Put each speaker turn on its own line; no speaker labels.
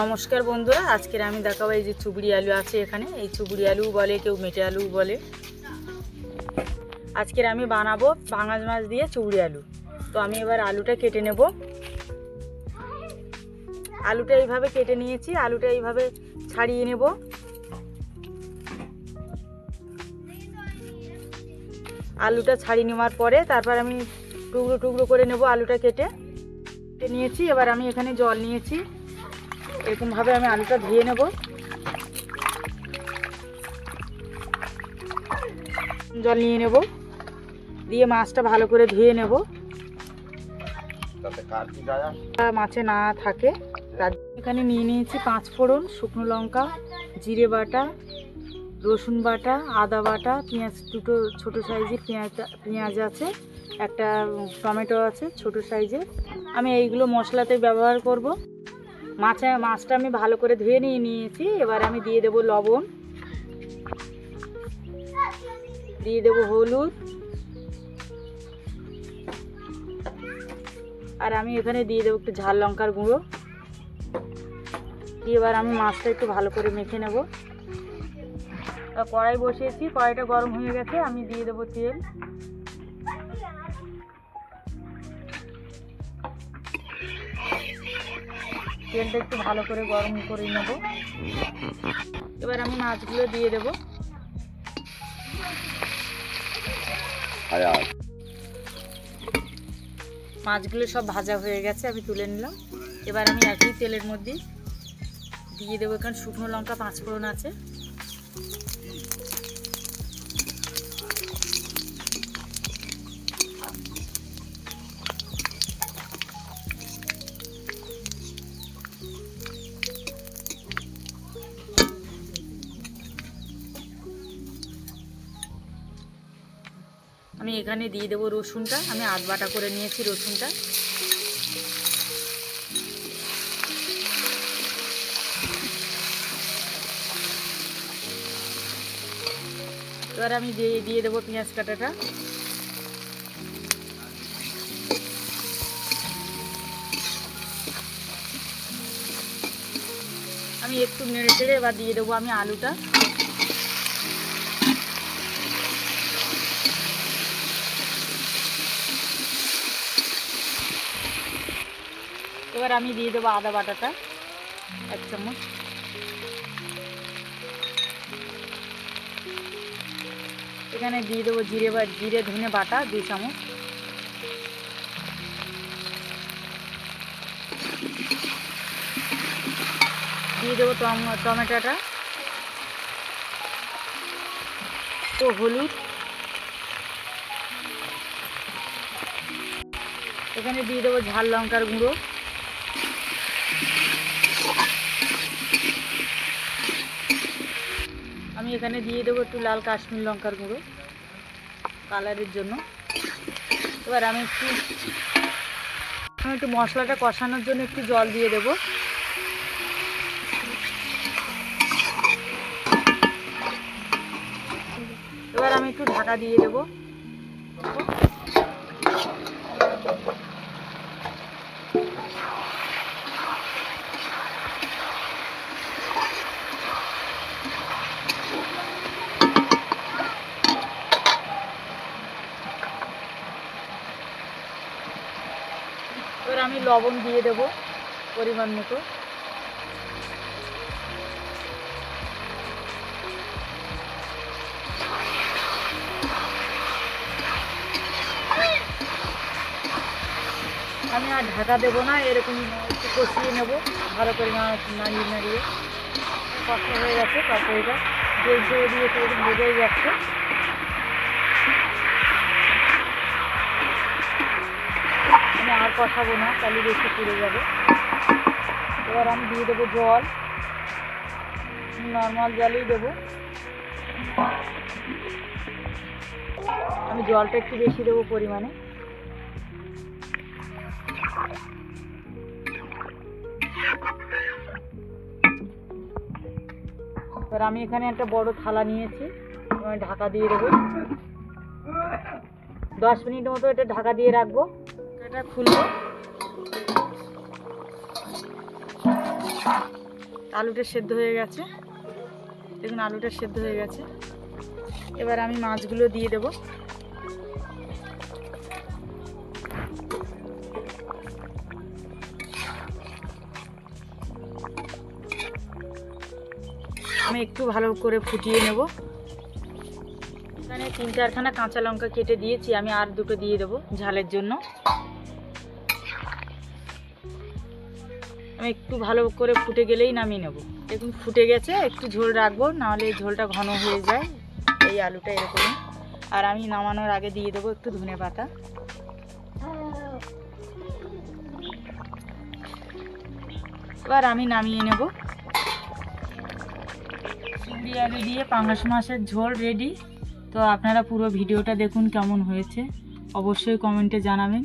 নমস্কার বন্ধুরা, আজকের আমি দেখাবো এই যে চুবড়ি আলু আছে এখানে। এই চুবড়ি আলু বলে, কেউ মেটে আলু বলে। আজকের আমি বানাবো পাঙাশ মাছ দিয়ে চুবড়ি আলু। তো আমি এবার আলুটা কেটে নেব। আলুটা এইভাবে কেটে নিয়েছি, আলুটা এইভাবে ছাড়িয়ে নেব। আলুটা ছাড়িয়ে নেওয়ার পরে তারপর আমি টুকরো টুকরো করে নেব আলুটা কেটে নিয়েছি, এবার আমি এখানে জল নিয়েছি। এরকমভাবে আমি আলুটা ধুয়ে নেব। জল নিয়ে নেব। দিয়ে মাছটা ভালো করে ধুয়ে নেব? মাছে না থাকে। তার এখানে নিয়ে নিয়েছি পাঁচ ফোড়ন শুকনো লঙ্কা জিরে বাটা রসুন বাটা আদা বাটা পেঁয়াজ দুটো ছোটো সাইজের পেঁয়াজ পেঁয়াজ আছে একটা টমেটো আছে ছোটো সাইজের। আমি এইগুলো মশলাতে ব্যবহার করব। মাছে, মাছটা আমি ভালো করে ধুয়ে নিয়ে নিয়েছি। এবার আমি দিয়ে দেব লবণ। দিয়ে দেব হলুদ। আর আমি এখানে দিয়ে দেবো একটু ঝাল লঙ্কার গুঁড়ো। দিয়ে এবার আমি মাছটা একটু ভালো করে মেখে নেব। কড়াই বসিয়েছি, কড়াইটা গরম হয়ে গেছে, আমি দিয়ে দেবো তেল। তেলটা একটু ভালো করে গরম করে নেব। এবার আমি মাছগুলো দিয়ে দেবো। মাছগুলো সব ভাজা হয়ে গেছে আমি তুলে নিলাম। এবার আমি একই তেলের মধ্যে দিয়ে দেবো। এখানে শুকনো লঙ্কা পাঁচ ফোড়ন আছে। আমি এখানে দিয়ে দেবো রসুনটা। আমি আধ বাটা করে নিয়েছি রসুনটা। এবার আমি দিয়ে দিয়ে দেবো পেঁয়াজ কাটাটা। আমি একটু নেড়ে চেড়ে এবার দিয়ে দেবো আমি আলুটা। এবার আমি দিয়ে দেবো আদা বাটাটা, এক চামচ। এখানে দিয়ে দেবো জিরে বা, জিরে ধনে বাটা দুই চামচ। দিয়ে দেবো টম- টমেটোটা। তো হলুদ। এখানে দিয়ে দেবো ঝাল লঙ্কার গুঁড়ো। এখানে দিয়ে দেবো একটু লাল কাশ্মীর লঙ্কার গুঁড়ো কালারের জন্য। এবার আমি একটু আমি একটু মশলাটা কষানোর জন্য একটু জল দিয়ে দেবো। এবার আমি একটু ঢাকা দিয়ে দেবো। লবণ দিয়ে দেব পরিমাণ মতো। আমি আর ঢাকা দেবো না, এরকম একটু কষিয়ে নেব। ভালো না- নাড়িয়ে নাড়িয়ে। কষ্ট হয়ে গেছে তরকারিটা ছেড়ে দিয়েছে এরকম বোঝাই যাচ্ছে। কষাবো না তাহলে বেশি পুড়ে যাবে। এবার আমি দিয়ে দেবো জল। নর্মাল জলই দেবো। আমি জলটা একটু বেশি দেবো পরিমাণে। এবার আমি এখানে একটা বড় থালা নিয়েছি ঢাকা দিয়ে দেবো। দশ মিনিট মতো এটা ঢাকা দিয়ে রাখব। এটা খুলবো। আলুটা সেদ্ধ হয়ে গেছে। দেখুন, আলুটা সেদ্ধ হয়ে গেছে। এবার আমি মাছগুলো দিয়ে দেব। আমি একটু ভালো করে ফুটিয়ে নেব। এখানে তিন চারখানা কাঁচা লঙ্কা কেটে দিয়েছি। আমি আর দুটো দিয়ে দেবো ঝালের জন্য। আমি একটু ভালো করে ফুটে গেলেই নামিয়ে নেব। দেখুন, ফুটে গেছে, একটু ঝোল রাখব, নাহলে ঝোলটা ঘন হয়ে যায়। এই আলুটা এরকম। আর আমি নামানোর আগে দিয়ে দেবো একটু ধনে পাতা। এবার আমি নামিয়ে নেব। চিংড়ি আলু দিয়ে পাঙ্গাস মাছের ঝোল রেডি। তো আপনারা পুরো ভিডিওটা দেখুন কেমন হয়েছে। অবশ্যই কমেন্টে জানাবেন।